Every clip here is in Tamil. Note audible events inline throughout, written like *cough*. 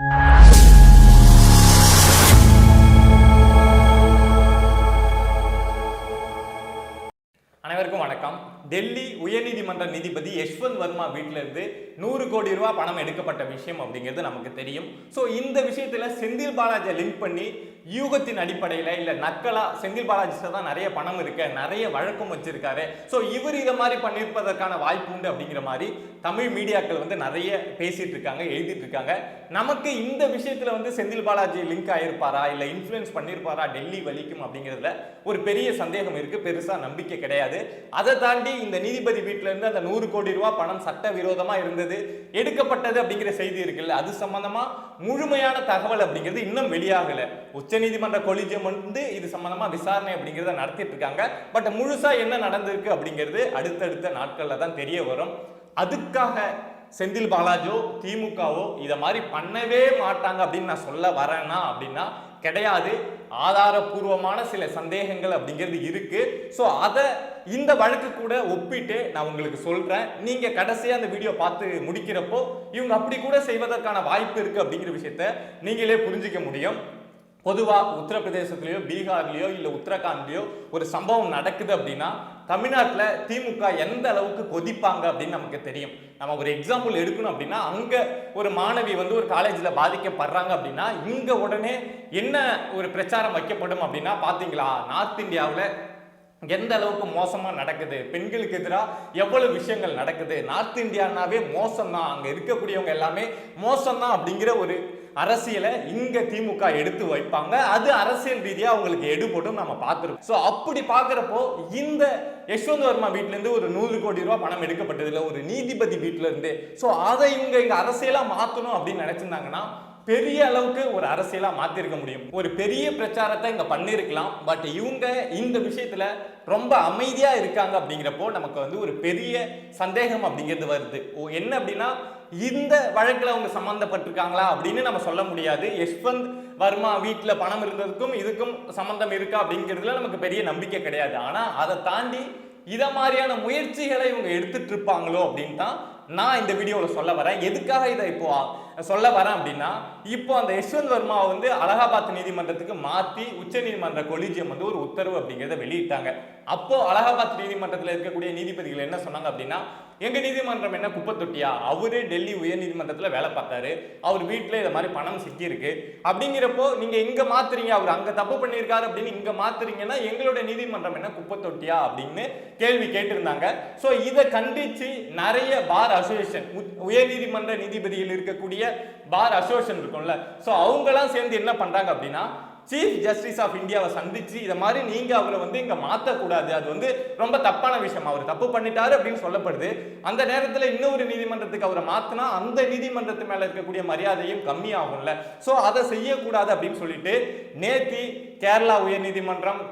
you *laughs* டெல்லி உயர்நீதிமன்ற நீதிபதி யஷ்வந்த் வர்மா வீட்டிலிருந்து நூறு கோடி ரூபாய் பணம் எடுக்கப்பட்ட விஷயம் அப்படிங்கிறது நமக்கு தெரியும். ஸோ இந்த விஷயத்தில் செந்தில் பாலாஜியை லிங்க் பண்ணி யூகத்தின் அடிப்படையில் இல்லை நக்கலா செந்தில் பாலாஜி சார் தான் நிறைய பணம் இருக்கு நிறைய வழக்கம் வச்சிருக்காரு. ஸோ இவர் இதை மாதிரி பண்ணியிருப்பதற்கான வாய்ப்பு உண்டு அப்படிங்கிற மாதிரி தமிழ் மீடியாக்கள் வந்து நிறைய பேசிட்டு இருக்காங்க எழுதிட்டு இருக்காங்க. நமக்கு இந்த விஷயத்தில் வந்து செந்தில் பாலாஜி லிங்க் ஆயிருப்பாரா? இல்லை இன்ஃப்ளூயன்ஸ் பண்ணியிருப்பாரா? டெல்லி வலிக்கும் அப்படிங்கிறதுல ஒரு பெரிய சந்தேகம் இருக்கு. பெருசாக நம்பிக்கை கிடையாது. அதை தாண்டி இந்த நீதிபதி வீட்டிலேருந்து அந்த நூறு கோடி ரூபாய் பணம் சட்ட விரோதமாக இருந்தது எடுக்கப்பட்டது அப்படிங்கிற செய்தி இருக்குல்ல அது சம்மந்தமாக முழுமையான தகவல் அப்படிங்கிறது இன்னும் வெளியாகலை. உச்சநீதிமன்ற கொலிஜியம் வந்து இது சம்மந்தமாக விசாரணை அப்படிங்கிறத நடத்திட்டு இருக்காங்க. பட் முழுசாக என்ன நடந்திருக்கு அப்படிங்கிறது அடுத்தடுத்த நாட்களில் தான் தெரிய வரும். அதுக்காக செந்தில் பாலாஜோ திமுகவோ இதை மாதிரி பண்ணவே மாட்டாங்க அப்படின்னு நான் சொல்ல வரேன்னா அப்படின்னா கிடையாது. ஆதாரபூர்வமான சில சந்தேகங்கள் அப்படிங்கிறது இருக்கு. ஸோ அதை இந்த வழக்கு கூட ஒப்பிட்டு நான் உங்களுக்கு சொல்றேன். நீங்க கடைசியாக அந்த வீடியோ பார்த்து முடிக்கிறப்போ இவங்க அப்படி கூட செய்வதற்கான வாய்ப்பு இருக்கு அப்படிங்கிற விஷயத்த நீங்களே புரிஞ்சிக்க முடியும். பொதுவாக உத்தரப்பிரதேசத்துலேயோ பீகார்லேயோ இல்லை உத்தரகாண்ட்லேயோ ஒரு சம்பவம் நடக்குது அப்படின்னா தமிழ்நாட்டில் திமுக எந்த அளவுக்கு கொதிப்பாங்க அப்படின்னு நமக்கு தெரியும். நம்ம ஒரு எக்ஸாம்பிள் எடுக்கணும் அப்படின்னா அங்கே ஒரு மாணவி வந்து ஒரு காலேஜில் பாதிக்கப்படுறாங்க அப்படின்னா இங்கே உடனே என்ன ஒரு பிரச்சாரம் வைக்கப்படும் அப்படின்னா பார்த்தீங்களா நார்த் இந்தியாவில் எந்த அளவுக்கு மோசமாக நடக்குது? பெண்களுக்கு எதிராக எவ்வளவு விஷயங்கள் நடக்குது? நார்த் இந்தியானாவே மோசம்தான். அங்கே இருக்கக்கூடியவங்க எல்லாமே மோசம்தான் அப்படிங்கிற ஒரு அரசியலை இங்க திமுக எடுத்து வைப்பாங்க. அது அரசியல் ரீதியா அவங்களுக்கு எடுபடும் நம்ம பார்த்துருக்கோம். ஸோ அப்படி பார்க்குறப்போ இந்த யஷ்வந்த் வர்மா வீட்ல இருந்து ஒரு நூறு கோடி ரூபாய் பணம் எடுக்கப்பட்டதில்ல ஒரு நீதிபதி வீட்ல இருந்து ஸோ அதை இவங்க இங்க அரசியலா மாத்தணும் அப்படின்னு நினைச்சிருந்தாங்கன்னா பெரிய அளவுக்கு ஒரு அரசியலா மாத்திருக்க முடியும். ஒரு பெரிய பிரச்சாரத்தை இங்க பண்ணிருக்கலாம். பட் இவங்க இந்த விஷயத்துல ரொம்ப அமைதியா இருக்காங்க அப்படிங்கிறப்போ நமக்கு வந்து ஒரு பெரிய சந்தேகம் அப்படிங்கிறது வருது. ஓ என்ன அப்படின்னா இந்த வழக்கில் அவங்க சம்மந்தப்பட்டிருக்காங்களா அப்படின்னு நம்ம சொல்ல முடியாது. யஷ்வந்த் வர்மா வீட்டில் பணம் இருந்ததுக்கும் இதுக்கும் சம்மந்தம் இருக்கா அப்படிங்கிறதுல நமக்கு பெரிய நம்பிக்கை கிடையாது. ஆனால் அதை தாண்டி இதை மாதிரியான முயற்சிகளை இவங்க எடுத்துட்டு இருப்பாங்களோ அப்படின்னு தான் நான் இந்த வீடியோவில் சொல்ல வரேன். எதுக்காக இதை இப்போ சொல்ல வரேன் அப்படின்னா இப்போ அந்த யஷ்வந்த் வர்மாவை வந்து அலகாபாத் நீதிமன்றத்துக்கு மாற்றி உச்ச நீதிமன்ற கொலிஜியம் வந்து ஒரு உத்தரவு அப்படிங்கிறத வெளியிட்டாங்க. அப்போ அலகாபாத் நீதிமன்றத்தில் இருக்கக்கூடிய நீதிபதிகள் என்ன சொன்னாங்க அப்படின்னா எங்க நீதிமன்றம் என்ன குப்பை தொட்டியா? அவரு டெல்லி உயர் நீதிமன்றத்தில் வேலை பார்த்தாரு. அவர் வீட்டில் இதை மாதிரி பணம் சிக்கியிருக்கு. அப்படிங்கிறப்போ நீங்க இங்க மாத்துறீங்க. அவர் அங்க தப்பு பண்ணியிருக்காரு அப்படின்னு இங்க மாத்துறீங்கன்னா எங்களுடைய நீதிமன்றம் என்ன குப்பை தொட்டியா? அப்படின்னு கேள்வி கேட்டிருந்தாங்க. ஸோ இதை கண்டிச்சு நிறைய பார் அசோசியேஷன் உயர் நீதிமன்ற நீதிபதியில் இருக்கக்கூடிய பார் அசோசியேஷன் இருக்கும்ல. ஸோ அவங்கெல்லாம் சேர்ந்து என்ன பண்ணுறாங்க அப்படின்னா சீஃப் ஜஸ்டிஸ் ஆஃப் இந்தியாவை சந்திச்சு இதை மாதிரி நீங்க அவரை வந்து இங்க மாத்தக்கூடாது. அது வந்து ரொம்ப தப்பான விஷயம். அவர் தப்பு பண்ணிட்டாரு அப்படின்னு சொல்லப்படுது. அந்த நேரத்தில் இன்னொரு நீதிமன்றத்துக்கு அவரை மாத்தினா அந்த நீதிமன்றத்து மேல இருக்கக்கூடிய மரியாதையும் கம்மியாகும்ல. ஸோ அதை செய்யக்கூடாது அப்படின்னு சொல்லிட்டு நேத்தி கேரளா உயர்நீதிமன்றம்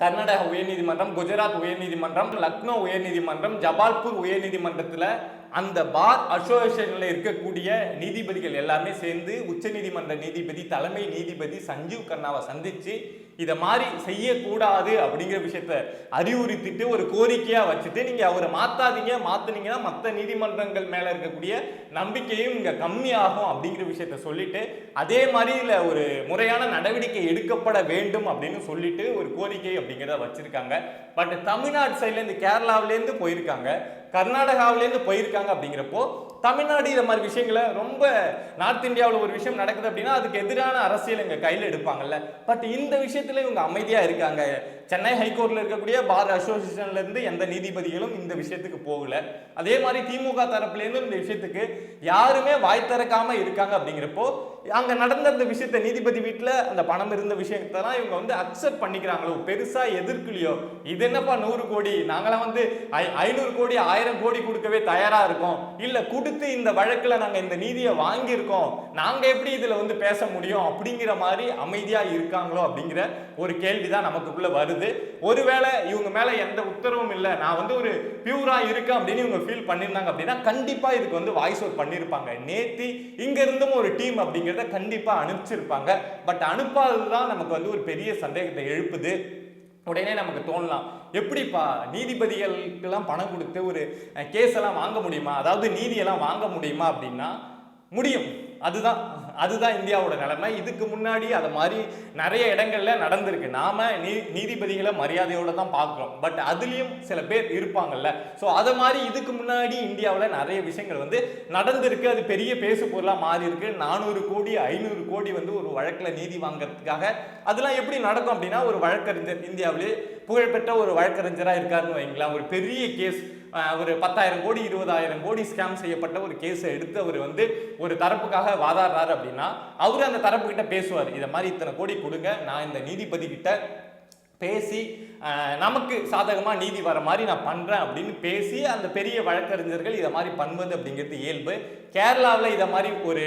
கர்நாடகா உயர்நீதிமன்றம் குஜராத் உயர்நீதிமன்றம் லக்னோ உயர்நீதிமன்றம் ஜபால்பூர் உயர்நீதிமன்றத்தில் அந்த பார் அசோசியேஷனில் இருக்கக்கூடிய நீதிபதிகள் எல்லாமே சேர்ந்து உச்சநீதிமன்ற நீதிபதி தலைமை நீதிபதி சஞ்சீவ் கண்ணாவை சந்தித்து இதை மாதிரி செய்யக்கூடாது அப்படிங்கிற விஷயத்த அறிவுறுத்திட்டு ஒரு கோரிக்கையாக வச்சுட்டு நீங்கள் அவரை மாற்றாதீங்க மாற்றினீங்கன்னா மற்ற நீதிமன்றங்கள் மேலே இருக்கக்கூடிய நம்பிக்கையும் இங்கே கம்மியாகும் அப்படிங்கிற விஷயத்த சொல்லிட்டு அதே மாதிரி இதுல ஒரு முறையான நடவடிக்கை எடுக்கப்பட வேண்டும் அப்படின்னு சொல்லிட்டு ஒரு கோரிக்கை அப்படிங்கிறத வச்சுருக்காங்க. பட் தமிழ்நாடு சைட்லேருந்து கேரளாவிலேருந்து போயிருக்காங்க. கர்நாடகாவிலேருந்து போயிருக்காங்க அப்படிங்கிறப்போ தமிழ்நாடு இந்த மாதிரி விஷயங்களை ரொம்ப நார்த் இந்தியாவில் ஒரு விஷயம் நடக்குது அப்படின்னா அதுக்கு எதிரான அரசியல் எங்கள் கையில் எடுப்பாங்கல்ல? பட் இந்த விஷயத்துல இவங்க அமைதியாக இருக்காங்க. சென்னை ஹைகோர்ட்டில் இருக்கக்கூடிய பார் அசோசியேஷன்லேருந்து எந்த நீதிபதிகளும் இந்த விஷயத்துக்கு போகல. அதே மாதிரி திமுக தரப்புலேருந்து இந்த விஷயத்துக்கு யாருமே வாய் திறக்காமல் இருக்காங்க அப்படிங்கிறப்போ அங்கே நடந்த அந்த விஷயத்த நீதிபதி வீட்டில் அந்த பணம் இருந்த விஷயத்தெல்லாம் இவங்க வந்து அக்செப்ட் பண்ணிக்கிறாங்களோ? பெருசாக எதிர்க்கலையோ? இது என்னப்பா நூறு கோடி? நாங்களாம் வந்து ஐ- ஐநூறு கோடி ஆயிரம் கோடி கொடுக்கவே தயாராக இருக்கோம். இல்லை கொடுத்து இந்த வழக்கில் நாங்கள் இந்த நீதியை வாங்கியிருக்கோம். நாங்கள் எப்படி இதில் வந்து பேச முடியும்? அப்படிங்கிற மாதிரி அமைதியாக இருக்காங்களோ அப்படிங்கிற ஒரு கேள்வி தான் நமக்குள்ளே வருது. ஒருவேளை இவங்க மேல எந்த உத்தரவும் இல்லை நான் வந்து ஒரு பியூராக இருக்கேன் அப்படின்னு இவங்க ஃபீல் பண்ணியிருந்தாங்க அப்படின்னா கண்டிப்பா இதுக்கு வந்து வாய்ஸ் அவுட் பண்ணியிருப்பாங்க நேத்தி இங்க இருந்தும் ஒரு டீம் அப்படிங்கிறத கண்டிப்பா அனுப்பிச்சிருப்பாங்க. பட் அனுப்பாததுதான் நமக்கு வந்து ஒரு பெரிய சந்தேகத்தை எழுப்புது. உடனே நமக்கு தோணலாம். எப்படிப்பா நீதிபதிகளுக்கெல்லாம் பணம் கொடுத்து ஒரு கேஸ் எல்லாம் வாங்க முடியுமா? அதாவது நீதியெல்லாம் வாங்க முடியுமா அப்படின்னா முடியும். அதுதான் அதுதான் இந்தியாவோட நிலைமை. இதுக்கு முன்னாடி அதை மாதிரி நிறைய இடங்கள்ல நடந்திருக்கு. நாம நீ நீதிபதிகளை மரியாதையோட தான் பார்க்குறோம். பட் அதுலேயும் சில பேர் இருப்பாங்கல்ல. ஸோ அதை மாதிரி இதுக்கு முன்னாடி இந்தியாவில் நிறைய விஷயங்கள் வந்து நடந்திருக்கு. அது பெரிய பேசு பொருளாக மாறி இருக்கு. நானூறு கோடி ஐநூறு கோடி வந்து ஒரு வழக்கில் நீதி வாங்குறதுக்காக அதெல்லாம் எப்படி நடக்கும் அப்படின்னா ஒரு வழக்கறிஞர் இந்தியாவிலே புகழ்பெற்ற ஒரு வழக்கறிஞராக இருக்காருன்னு வைங்களேன். ஒரு பெரிய கேஸ் ஒரு பத்தாயிரம் கோடி இருபதாயிரம் கோடி ஸ்கேம் செய்யப்பட்ட ஒரு கேஸை எடுத்து அவர் வந்து ஒரு தரப்புக்காக வாதாடுறாரு அப்படின்னா அவர் அந்த தரப்பு கிட்ட பேசுவார். இதை மாதிரி இத்தனை கோடி கொடுங்க நான் இந்த நீதிபதி கிட்ட பேசி நமக்கு சாதகமாக நீதி வர மாதிரி நான் பண்ணுறேன் அப்படின்னு பேசி அந்த பெரிய வழக்கறிஞர்கள் இதை மாதிரி பண்ணுவது அப்படிங்கிறது இயல்பு. கேரளாவில் இதை மாதிரி ஒரு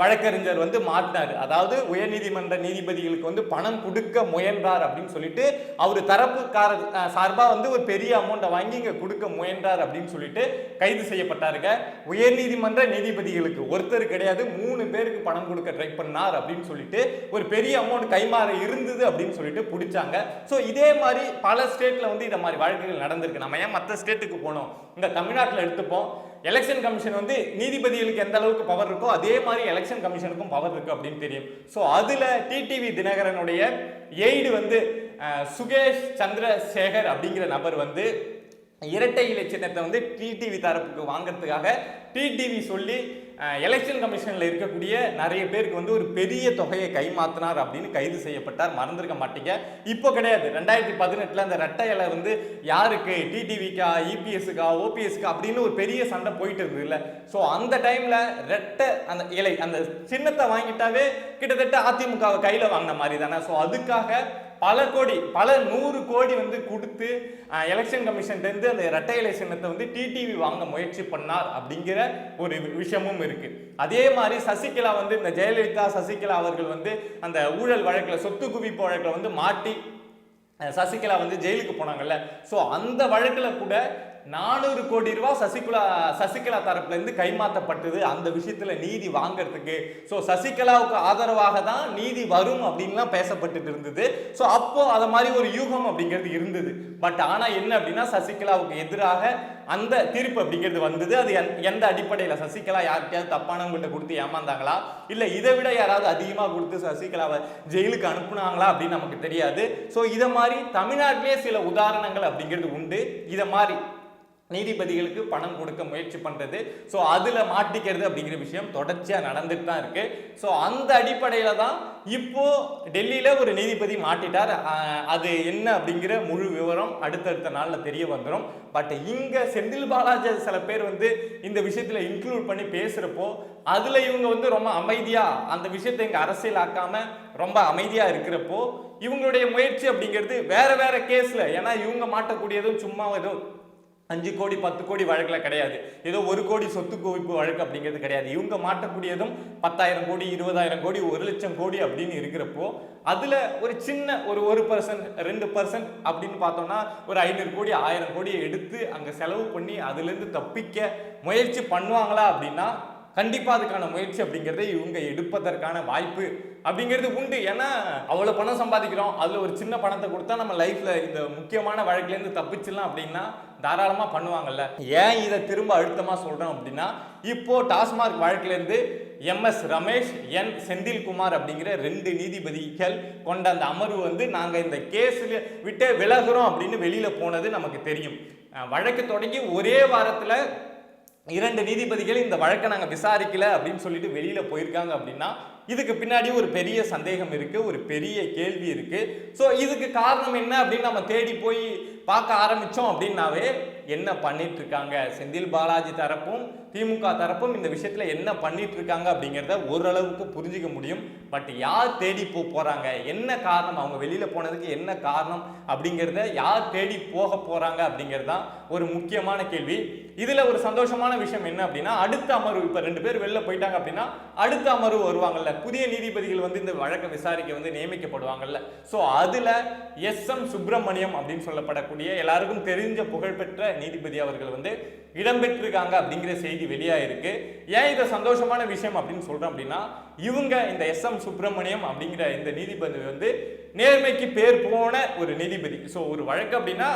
வழக்கறிஞர் வந்து மாட்டினார் அதாவது உயர்நீதிமன்ற நீதிபதிகளுக்கு வந்து பணம் கொடுக்க முயன்றார் அப்படின்னு சொல்லிட்டு அவர் தரப்புக்கார சார்பாக வந்து ஒரு பெரிய அமௌண்ட்டை வாங்கி இங்கே கொடுக்க முயன்றார் அப்படின்னு சொல்லிட்டு கைது செய்யப்பட்டாருங்க. உயர்நீதிமன்ற நீதிபதிகளுக்கு ஒருத்தர் கிடையாது மூணு பேருக்கு பணம் கொடுக்க ட்ரை பண்ணார் அப்படின்னு சொல்லிட்டு ஒரு பெரிய அமௌண்ட் கைமாற இருந்தது அப்படின்னு சொல்லிட்டு பிடிச்சாங்க. ஸோ இதே மாதிரி பல ஸ்டேட்ல வந்து இந்த மாதிரி வழக்குகள் நடந்திருக்கு. நம்ம ஏன் மற்ற ஸ்டேட்டுக்கு போனோம்? இந்த தமிழ்நாட்டில் எடுத்துப்போம். எலெக்ஷன் கமிஷன் வந்து நீதிபதிகளுக்கு எந்த அளவுக்கு பவர் இருக்கோ அதே மாதிரி எலெக்ஷன் கமிஷனுக்கும் பவர் இருக்கு அப்படின்னு தெரியும். ஸோ அதுல டிடிவி தினகரனுடைய எய்டு வந்து சுகேஷ் சந்திரசேகர் அப்படிங்கிற நபர் வந்து இரட்டை இலை சின்னத்தை வந்து டிடிவி தரப்புக்கு வாங்கறதுக்காக டிடிவி சொல்லி எலெக்ஷன் கமிஷனில் இருக்கக்கூடிய நிறைய பேருக்கு வந்து ஒரு பெரிய தொகையை கைமாத்தினார் அப்படின்னு கைது செய்யப்பட்டார். மறந்துருக்க மாட்டீங்க. இப்போ கிடையாது. ரெண்டாயிரத்தி பதினெட்டில் அந்த ரெட்டை இலை வந்து யாருக்கு? டிடிவிக்கா இபிஎஸ்க்கா ஓபிஎஸ்க்கா அப்படின்னு ஒரு பெரிய சண்டை போயிட்டு இருந்தது இல்லை ஸோ அந்த டைமில் ரெட்டை அந்த இலை அந்த சின்னத்தை வாங்கிட்டாவே கிட்டத்தட்ட அதிமுகவை கையில் வாங்கின மாதிரி தானே. ஸோ அதுக்காக பல கோடி பல நூறு கோடி வந்து கொடுத்து எலெக்ஷன் கமிஷன்லேருந்து அந்த ரெட்டை இலை சின்னத்தை வந்து டிடிவி வாங்க முயற்சி பண்ணார் அப்படிங்கிற ஒரு விஷயமும் இருக்கு. அதே மாதிரி சசிகலா வந்து இந்த ஜெயலலிதா சசிகலா அவர்கள் வந்து அந்த ஊழல் வழக்கில் சொத்து குவிப்பு வழக்கில் வந்து மாட்டி சசிகலா வந்து ஜெயிலுக்கு போனாங்கல்ல. ஸோ அந்த வழக்கில் கூட நானூறு கோடி ரூபாய் சசிகலா சசிகலா தரப்புலேருந்து கைமாற்றப்பட்டது அந்த விஷயத்தில் நீதி வாங்குறதுக்கு. ஸோ சசிகலாவுக்கு ஆதரவாக தான் நீதி வரும் அப்படின்லாம் பேசப்பட்டுட்டு இருந்தது. ஸோ அப்போது அதை மாதிரி ஒரு யூகம் அப்படிங்கிறது இருந்தது. பட் ஆனால் என்ன அப்படின்னா சசிகலாவுக்கு எதிராக அந்த தீர்ப்பு அப்படிங்கிறது வந்தது. அது எந்- எந்த அடிப்படையில்? சசிகலா யார்கிட்டயாவது தப்பானவங்கள்ட்ட கொடுத்து ஏமாந்தாங்களா? இல்லை இதை விட யாராவது அதிகமாக கொடுத்து சசிகலாவை ஜெயிலுக்கு அனுப்புனாங்களா அப்படின்னு நமக்கு தெரியாது. ஸோ இதை மாதிரி தமிழ்நாட்டிலே சில உதாரணங்கள் அப்படிங்கிறது உண்டு. இதை மாதிரி நீதிபதிகளுக்கு பணம் கொடுக்க முயற்சி பண்ணுறது ஸோ அதில் மாட்டிக்கிறது அப்படிங்கிற விஷயம் தொடர்ச்சியாக நடந்துட்டு தான் இருக்குது ஸோ அந்த அடிப்படையில் தான் இப்போது டெல்லியில் ஒரு நீதிபதி மாட்டிட்டார். அது என்ன அப்படிங்கிற முழு விவரம் அடுத்தடுத்த நாளில் தெரிய வந்துடும் பட் இங்கே செந்தில் பாலாஜி சில பேர் வந்து இந்த விஷயத்தில் இன்க்ளூட் பண்ணி பேசுகிறப்போ அதில் இவங்க வந்து ரொம்ப அமைதியாக அந்த விஷயத்தை இங்கே அரசியல் ஆக்காமல் ரொம்ப அமைதியாக இருக்கிறப்போ இவங்களுடைய முயற்சி அப்படிங்கிறது வேற வேற கேஸ்ல ஏன்னா இவங்க மாட்டக்கூடியதும் சும்மா எதுவும் அஞ்சு கோடி பத்து கோடி வழக்கில் கிடையாது. ஏதோ ஒரு கோடி சொத்து குவிப்பு வழக்கு அப்படிங்கிறது கிடையாது. இவங்க மாட்டக்கூடியதும் பத்தாயிரம் கோடி இருபதாயிரம் கோடி ஒரு லட்சம் கோடி அப்படின்னு இருக்கிறப்போ அதில் ஒரு சின்ன ஒரு ஒரு பர்சன்ட் ரெண்டு பர்சன்ட் அப்படின்னு பார்த்தோம்னா ஒரு ஐநூறு கோடி ஆயிரம் கோடியை எடுத்து அங்கே செலவு பண்ணி அதுலேருந்து தப்பிக்க முயற்சி பண்ணுவாங்களா அப்படின்னா கண்டிப்பாக அதுக்கான முயற்சி அப்படிங்கிறத இவங்க எடுப்பதற்கான வாய்ப்பு அப்படிங்கிறது உண்டு. ஏன்னா அவ்வளோ பணம் சம்பாதிக்கிறோம். அதில் ஒரு சின்ன பணத்தை கொடுத்தா நம்ம லைஃப்பில் இந்த முக்கியமான வழக்குலேருந்து தப்பிச்சிடலாம் அப்படின்னா தாராளமாக பண்ணுவாங்கல்ல. ஏன் இதை திரும்ப அழுத்தமாக சொல்கிறோம் அப்படின்னா இப்போது TASMAC வழக்கிலேருந்து M S Ramesh N Senthilkumar அப்படிங்கிற ரெண்டு நீதிபதிகள் கொண்ட அந்த அமர்வு வந்து நாங்கள் இந்த கேஸில் விட்டு விலகுறோம் அப்படின்னு வெளியில் போனது நமக்கு தெரியும். வழக்கு தொடங்கி ஒரே வாரத்தில் இரண்டு நீதிபதிகள் இந்த வழக்கை நாங்கள் விசாரிக்கல அப்படின்னு சொல்லிட்டு வெளியில் போயிருக்காங்க அப்படின்னா இதுக்கு பின்னாடி ஒரு பெரிய சந்தேகம் இருக்குது ஒரு பெரிய கேள்வி இருக்குது ஸோ இதுக்கு காரணம் என்ன அப்படின்னு நம்ம தேடி போய் பார்க்க ஆரம்பித்தோம் அப்படின்னாவே என்ன பண்ணிட்டு இருக்காங்க? செந்தில் பாலாஜி தரப்பும் திமுக தரப்பும் இந்த விஷயத்துல என்ன பண்ணிட்டு இருக்காங்க அப்படிங்கிறத ஓரளவுக்கு புரிஞ்சிக்க முடியும். பட் யார் தேடி போ போறாங்க? என்ன காரணம்? அவங்க வெளியில் போனதுக்கு என்ன காரணம்? அப்படிங்கிறத யார் தேடி போக போறாங்க அப்படிங்கிறது தான் ஒரு முக்கியமான கேள்வி. இதில் ஒரு சந்தோஷமான விஷயம் என்ன அப்படின்னா அடுத்த அமர்வு இப்போ ரெண்டு பேர் வெளில போயிட்டாங்க அப்படின்னா அடுத்த அமர்வு வருவாங்கல்ல. புதிய நீதிபதிகள் வந்து இந்த வழக்கை விசாரிக்க வந்து நியமிக்கப்படுவாங்கல்ல. ஸோ அதில் எஸ் எம் சுப்பிரமணியம் அப்படின்னு சொல்லப்படக்கூடிய எல்லாருக்கும் தெரிஞ்ச புகழ்பெற்ற நீதிபதி அவர்கள் வந்து இடம்பெற்றிருக்காங்க அப்படிங்கிற செய்தி வெளியாயிருக்கு. ஏன் இதை சந்தோஷமான விஷயம் அப்படின்னு சொல்கிறோம் அப்படின்னா இவங்க இந்த எஸ் எம் சுப்பிரமணியம் அப்படிங்கிற இந்த நீதிபதி வந்து நேர்மைக்கு பேர் போன ஒரு நீதிபதி. ஸோ ஒரு வழக்கு அப்படின்னா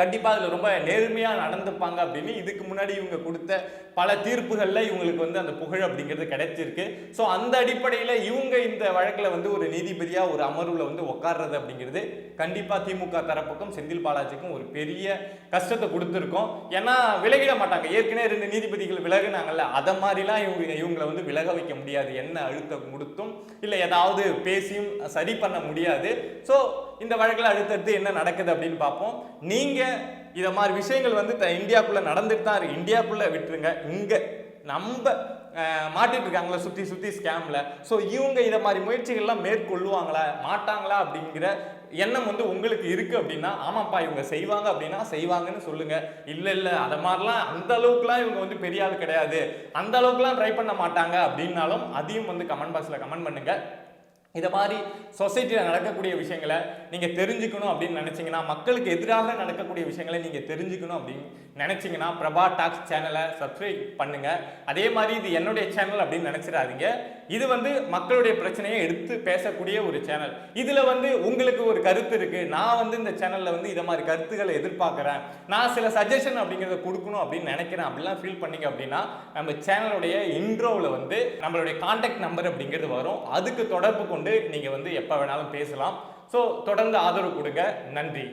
கண்டிப்பாக அதில் ரொம்ப நேர்மையாக நடந்துப்பாங்க அப்படின்னு இதுக்கு முன்னாடி இவங்க கொடுத்த பல தீர்ப்புகளில் இவங்களுக்கு வந்து அந்த புகழ் அப்படிங்கிறது கிடைச்சிருக்கு. ஸோ அந்த அடிப்படையில் இவங்க இந்த வழக்கில் வந்து ஒரு நீதிபதியாக ஒரு அமர்வில் வந்து உட்கார்றது அப்படிங்கிறது கண்டிப்பாக திமுக தரப்புக்கும் செந்தில் பாலாஜிக்கும் ஒரு பெரிய கஷ்டத்தை கொடுத்துருக்கோம். ஏன்னா விலகிட மாட்டாங்க. ஏற்கனவே ரெண்டு நீதிபதிகள் விலகுனாங்கல்ல அதை மாதிரிலாம் இவங்க இவங்களை வந்து விலக வைக்க முடியாது. என்ன அழுத்தம் கொடுத்தும் இல்லை ஏதாவது பேசியும் சரி பண்ண முடியாது. ஸோ இந்த வழக்கில் அடுத்தடுத்து என்ன நடக்குது அப்படின்னு பார்ப்போம். நீங்கள் இதை மாதிரி விஷயங்கள் வந்து த- நடந்துட்டு தான் இருக்கு. இந்தியாக்குள்ளே விட்டுருங்க. இங்கே நம்ம மாட்டிட்டு இருக்காங்களா சுற்றி சுற்றி ஸ்கேமில் ஸோ இவங்க இதை மாதிரி முயற்சிகள்லாம் மேற்கொள்ளுவாங்களா? மாட்டாங்களா அப்படிங்கிற எண்ணம் வந்து உங்களுக்கு இருக்குது அப்படின்னா ஆமாப்பா இவங்க செய்வாங்க அப்படின்னா செய்வாங்கன்னு சொல்லுங்கள் இல்லை இல்லை அதை மாதிரிலாம் அந்த அளவுக்குலாம் இவங்க வந்து பெரிய ஆள் கிடையாது. அந்த அளவுக்குலாம் ட்ரை பண்ண மாட்டாங்க அப்படின்னாலும் அதையும் வந்து கமெண்ட் பாக்ஸில் கமெண்ட் பண்ணுங்கள் இதை மாதிரி சொசைட்டியில் நடக்கக்கூடிய விஷயங்களை நீங்கள் தெரிஞ்சுக்கணும் அப்படின்னு நினச்சிங்கன்னா மக்களுக்கு எதிராக நடக்கக்கூடிய விஷயங்களை நீங்கள் தெரிஞ்சுக்கணும் அப்படின்னு நினச்சிங்கன்னா பிரபா டாக்ஸ் சேனலை சப்ஸ்கிரைப் பண்ணுங்கள் அதே மாதிரி இது என்னுடைய சேனல் அப்படின்னு நினச்சிடாதீங்க. இது வந்து மக்களுடைய பிரச்சனையை எடுத்து பேசக்கூடிய ஒரு சேனல். இதில் வந்து உங்களுக்கு ஒரு கருத்து இருக்குது நான் வந்து இந்த சேனலில் வந்து இதை மாதிரி கருத்துக்களை எதிர்பார்க்குறேன். நான் சில சஜஷன் அப்படிங்கிறத கொடுக்கணும் அப்படின்னு நினைக்கிறேன். அப்படிலாம் ஃபீல் பண்ணிங்க அப்படின்னா நம்ம சேனலுடைய இன்ட்ரோவில் வந்து நம்மளுடைய காண்டாக்ட் நம்பர் அப்படிங்கிறது வரும். அதுக்கு தொடர்பு கொண்டு நீங்கள் வந்து எப்போ வேணாலும் பேசலாம். ஸோ தொடர்ந்து ஆதரவு கொடுங்க. நன்றி.